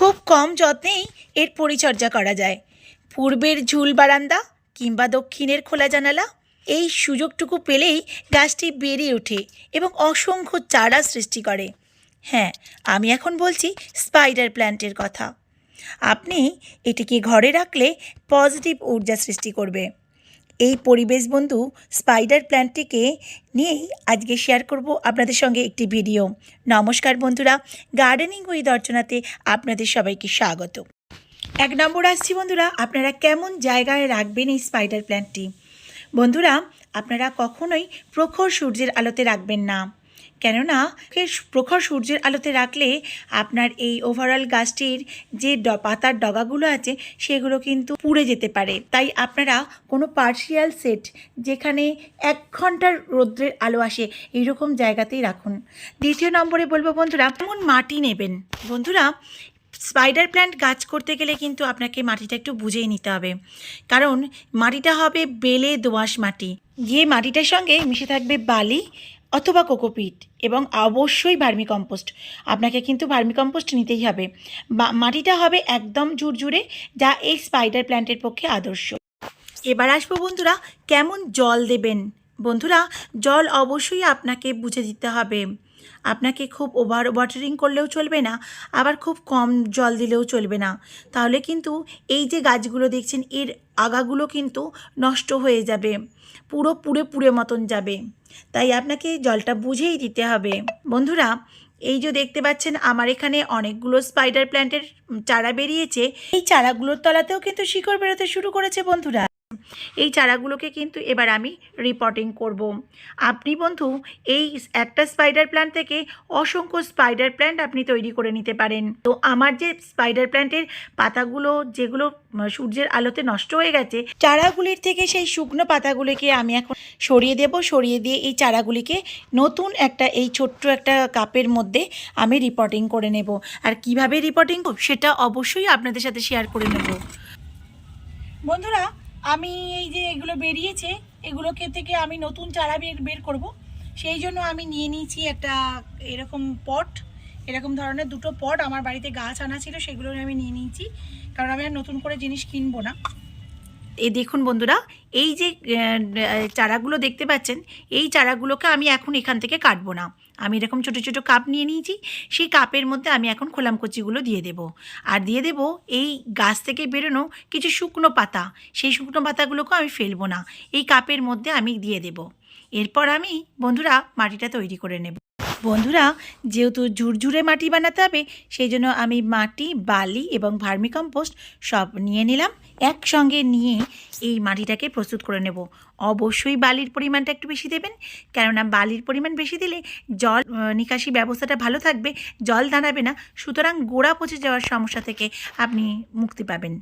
খুব কম যত্নেই এর পরিচর্যা করা যায়। পূর্বের ঝুল বারান্দা কিংবা দক্ষিণের খোলা জানালা, এই সুযোগটুকু পেলেই গাছটি বেড়ে ওঠে এবং অসংখ্য চারা সৃষ্টি করে। হ্যাঁ আমি এখন বলছি স্পাইডার প্ল্যান্টের কথা। আপনি এটিকে ঘরে রাখলে পজিটিভ ঊর্জা সৃষ্টি করবে। এই পরিবেশ বন্ধু স্পাইডার প্ল্যান্টটিকে নিয়েই আজকে শেয়ার করব আপনাদের সঙ্গে একটি ভিডিও। নমস্কার বন্ধুরা, গার্ডেনিং উইথ অর্চনাতে আপনাদের সবাইকে স্বাগত। এক নম্বর আসছি বন্ধুরা, আপনারা কেমন জায়গায় রাখবেন এই স্পাইডার প্ল্যান্টটি? বন্ধুরা, আপনারা কখনোই প্রখর সূর্যের আলোতে রাখবেন না। কেননা প্রখর সূর্যের আলোতে রাখলে আপনার এই ওভারঅল গাছটির যে পাতার ডগাগুলো আছে, সেগুলো কিন্তু পুড়ে যেতে পারে। তাই আপনারা কোনো পার্শিয়াল সেট যেখানে এক ঘণ্টার রৌদ্রের আলো আসে, এইরকম জায়গাতেই রাখুন। দ্বিতীয় নম্বরে বলব বন্ধুরা, কেমন মাটি নেবেন? বন্ধুরা স্পাইডার প্ল্যান্ট গাছ করতে গেলে কিন্তু আপনাকে মাটিটা একটু বুঝেই নিতে হবে। কারণ মাটিটা হবে বেলে দোআঁশ মাটি। যে মাটিটার সঙ্গে মিশে থাকবে বালি অথবা কোকোপিট এবং অবশ্যই ভার্মিকম্পোস্ট। আপনাকে কিন্তু ভার্মিকম্পোস্ট নিতেই হবে। মাটিটা হবে একদম ঝুরঝুরে, যা এই স্পাইডার প্ল্যান্টের পক্ষে আদর্শ। এবার আসব বন্ধুরা, কেমন জল দেবেন? বন্ধুরা, জল অবশ্যই আপনাকে বুঝে দিতে হবে। আপনাকে খুব ওভার ওয়াটারিং করলেও চলবে না, আবার খুব কম জল দিলেও চলবে না। তাহলে কিন্তু এই যে গাছগুলো দেখছেন, এর আগাগুলো কিন্তু নষ্ট হয়ে যাবে, পুরো পুড়ে পুড়ে মতন যাবে। তাই আপনাকে জলটা বুঝেই দিতে হবে। বন্ধুরা, এই যে দেখতে পাচ্ছেন, আমার এখানে অনেকগুলো স্পাইডার প্ল্যান্টের চারা বেরিয়েছে। এই চারাগুলোর তলাতেও কিন্তু শিকড় বেরোতে শুরু করেছে, বন্ধুরা। এই চারাগুলোকে কিন্তু এবার আমি রিপোর্টিং করব। আপনি বন্ধু, এই একটা স্পাইডার প্ল্যান্ট থেকে অসংখ্য স্পাইডার প্ল্যান্ট আপনি তৈরি করে নিতে পারেন। তো আমার যে স্পাইডার প্ল্যান্টের পাতাগুলো, যেগুলো সূর্যের আলোতে নষ্ট হয়ে গেছে, চারাগুলির থেকে সেই শুকনো পাতাগুলিকে আমি এখন সরিয়ে দেব। সরিয়ে দিয়ে এই চারাগুলিকে নতুন একটা, এই ছোট্ট একটা কাপের মধ্যে আমি রিপোর্টিং করে নেব। আর কীভাবে রিপোর্টিং সেটা অবশ্যই আপনাদের সাথে শেয়ার করে নেব। বন্ধুরা আমি এই যে এগুলো বেরিয়েছে এগুলোকে থেকে আমি নতুন চারা বের বের করব, সেই জন্য আমি নিয়ে নিয়েছি একটা এরকম পট, এরকম ধরনের দুটো পট, আমার বাড়িতে গাছ আনা ছিল, সেগুলো আমি নিয়ে নিয়েছি, কারণ আমি আর নতুন করে জিনিস কিনবো না। এই দেখুন বন্ধুরা, এই যে চারাগুলো দেখতে পাচ্ছেন, এই চারাগুলোকে আমি এখন এখান থেকে কাটবো না। আমি এরকম ছোটো ছোটো কাপ নিয়ে নিয়েছি, সেই কাপের মধ্যে আমি এখন খোলাম কচিগুলো দিয়ে দেব। আর দিয়ে দেব এই গাছ থেকে বেরোনো কিছু শুকনো পাতা, সেই শুকনো পাতাগুলোকেও আমি ফেলব না, এই কাপের মধ্যে আমি দিয়ে দেব। এরপর আমি, বন্ধুরা, মাটিটা তৈরি করে নেব। বন্ধুরা, যেহেতু ঝুরঝুরে মাটি বানাতে হবে, সেই জন্য আমি মাটি, বালি এবং ভার্মিকম্পোস্ট সব নিয়ে নিলাম। একসঙ্গে নিয়ে এই মাটিটাকে প্রস্তুত করে নেব। অবশ্যই বালির পরিমাণটা একটু বেশি দেবেন, কেননা বালির পরিমাণ বেশি দিলে জল নিকাশি ব্যবস্থাটা ভালো থাকবে, জল দাঁড়াবে না, সুতরাং গোড়া পচে যাওয়ার সমস্যা থেকে আপনি মুক্তি পাবেন।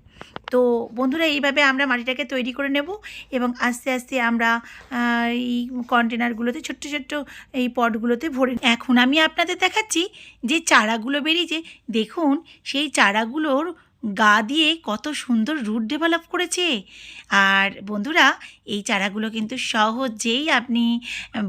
তো বন্ধুরা, এইভাবে আমরা মাটিটাকে তৈরি করে নেব এবং আস্তে আস্তে আমরা এই কন্টেনারগুলোতে ছোট্ট ছোট্ট এই পটগুলোতে ভরে এখন আমি আপনাদের দেখাচ্ছি যে চারাগুলো বেরিয়েছে। দেখুন, সেই চারাগুলোর গা দিয়ে কত সুন্দর রুট ডেভেলপ করেছে। আর বন্ধুরা, এই চারাগুলো কিন্তু সহজেই আপনি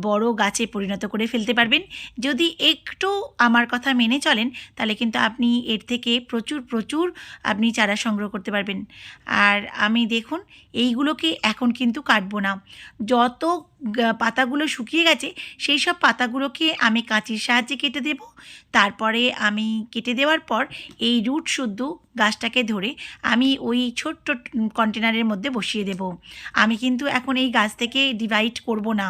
বড় গাছে পরিণত করে ফেলতে পারবেন। যদি একটু আমার কথা মেনে চলেন, তাহলে কিন্তু আপনি এর থেকে প্রচুর প্রচুর আপনি চারা সংগ্রহ করতে পারবেন। আর আমি দেখুন, এইগুলোকে এখন কিন্তু কাটবো না। যত পাতাগুলো শুকিয়ে গেছে, সেই সব পাতাগুলোকে আমি কাঁচির সাহায্যে কেটে দেব। তারপরে আমি কেটে দেওয়ার পর এই রুট শুদ্ধ গাছটাকে ধরে আমি ওই ছোট্ট কন্টেনারের মধ্যে বসিয়ে দেব। আমি কিন্তু এখন এই গাছ থেকে ডিভাইড করব না।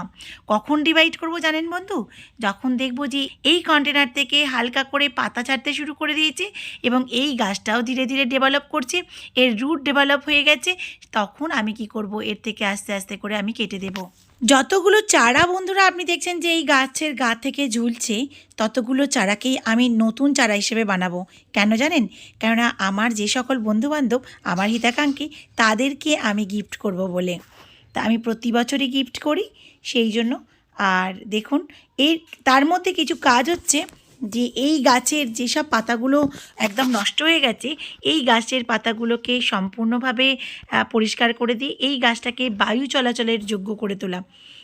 কখন ডিভাইড করব জানেন বন্ধু? যখন দেখব যে এই কন্টেনার থেকে হালকা করে পাতা ছাড়তে শুরু করে দিয়েছে এবং এই গাছটাও ধীরে ধীরে ডেভেলপ করছে, এর রুট ডেভেলপ হয়ে গেছে, তখন আমি কি করব? এর থেকে আস্তে আস্তে করে আমি কেটে দেব। যতগুলো চারা বন্ধুরা আপনি দেখছেন যে এই গাছের গা থেকে ঝুলছে, ততগুলো চারাকেই আমি নতুন চারা হিসেবে বানাবো। কেন জানেন? কেননা আমার যে সকল বন্ধুবান্ধব, আমার হিতাকাঙ্ক্ষী, তাদেরকে আমি গিফট করব বলে। তা আমি প্রতি বছরই গিফট করি, সেই জন্য। আর দেখুন, এর, তার মধ্যে কিছু কাজ হচ্ছে যে এই গাছের যেসব পাতাগুলো একদম নষ্ট হয়ে গেছে, এই গাছের পাতাগুলোকে সম্পূর্ণভাবে পরিষ্কার করে দিয়ে এই গাছটাকে বায়ু চলাচলের যোগ্য করে তোলা।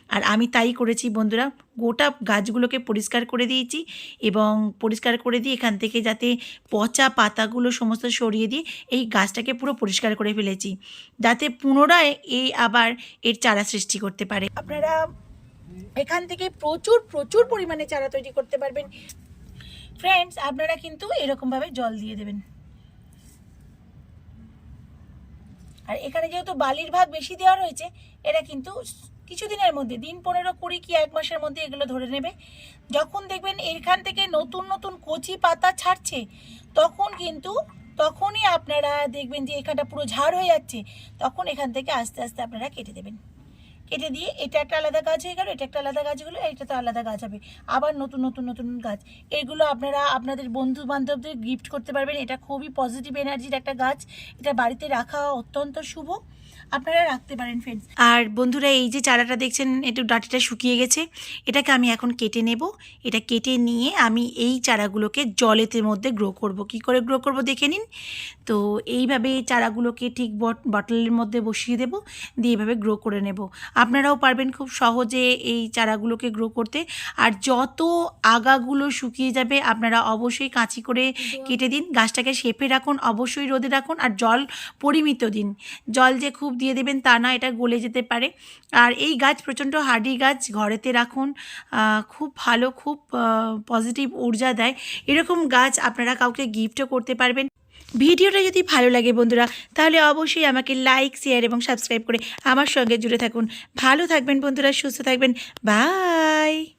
আর আমি তাই করেছি বন্ধুরা, গোটা গাছগুলোকে পরিষ্কার করে দিয়েছি এবং পরিষ্কার করে দিয়ে এখান থেকে যাতে পচা পাতাগুলো সমস্ত সরিয়ে দিয়ে এই গাছটাকে পুরো পরিষ্কার করে ফেলেছি। যাতে পুনরায় এই আবার এর চারা সৃষ্টি করতে পারে। আপনারা এখান থেকে প্রচুর প্রচুর পরিমাণে চারা তৈরি করতে পারবেন। ফ্রেন্ডস আপনারা কিন্তু এরকমভাবে জল দিয়ে দেবেন। আর এখানে যেহেতু বালির ভাগ বেশি দেওয়া রয়েছে, এরা কিন্তু কিছুদিনের মধ্যে, দিন পনেরো কুড়ি কি এক মাসের মধ্যে এগুলো ধরে নেবে। যখন দেখবেন এখান থেকে নতুন নতুন কচি পাতা ছাড়ছে, তখন কিন্তু, তখনই আপনারা দেখবেন যে এখানটা পুরো ঝাড় হয়ে যাচ্ছে, তখন এখান থেকে আস্তে আস্তে আপনারা কেটে দেবেন। কেটে দিয়ে এটা একটা আলাদা গাছ হয়ে গেল, এটা একটা আলাদা গাছ হলো, এটা তো আলাদা গাছ হবে। আবার নতুন নতুন নতুন গাছ। এগুলো আপনারা আপনাদের বন্ধু বান্ধবদের গিফট করতে পারবেন। এটা খুবই পজিটিভ এনার্জির একটা গাছ। এটা বাড়িতে রাখা অত্যন্ত শুভ। আপনারা রাখতে পারেন ফ্রেন্ডস আর বন্ধুরা এই যে চারাটা দেখছেন একটু ডাটিটা শুকিয়ে গেছে এটাকে আমি এখন কেটে নেব। এটা কেটে নিয়ে আমি এই চারাগুলোকে জলেতে মধ্যে গ্রো করব। কি করে গ্রো করব দেখে নিন? তো এইভাবে এই চারাগুলোকে ঠিক বটলের মধ্যে বসিয়ে দেব দিয়ে এইভাবে গ্রো করে নেব। আপনারাও পারবেন খুব সহজে এই চারাগুলোকে গ্রো করতে। আর যত আগাগুলো শুকিয়ে যাবে আপনারা অবশ্যই কাঁচি করে কেটে দিন। গাছটাকে শেপে রাখুন অবশ্যই রোদে রাখুন। আর জল পরিমিত দিন। জল যে খুব দিয়ে দেবেন তা না, এটা গলে যেতে পারে। আর এই গাছ প্রচণ্ড হার্ডি গাছ, ঘরেতে রাখুন। খুব ভালো, খুব পজিটিভ ঊর্জা দেয়। এরকম গাছ আপনারা কাউকে গিফটও করতে পারবেন। ভিডিওটা যদি ভালো লাগে বন্ধুরা, তাহলে অবশ্যই আমাকে লাইক, শেয়ার এবং সাবস্ক্রাইব করে আমার সঙ্গে জুড়ে থাকুন। ভালো থাকবেন বন্ধুরা, সুস্থ থাকবেন। বাই!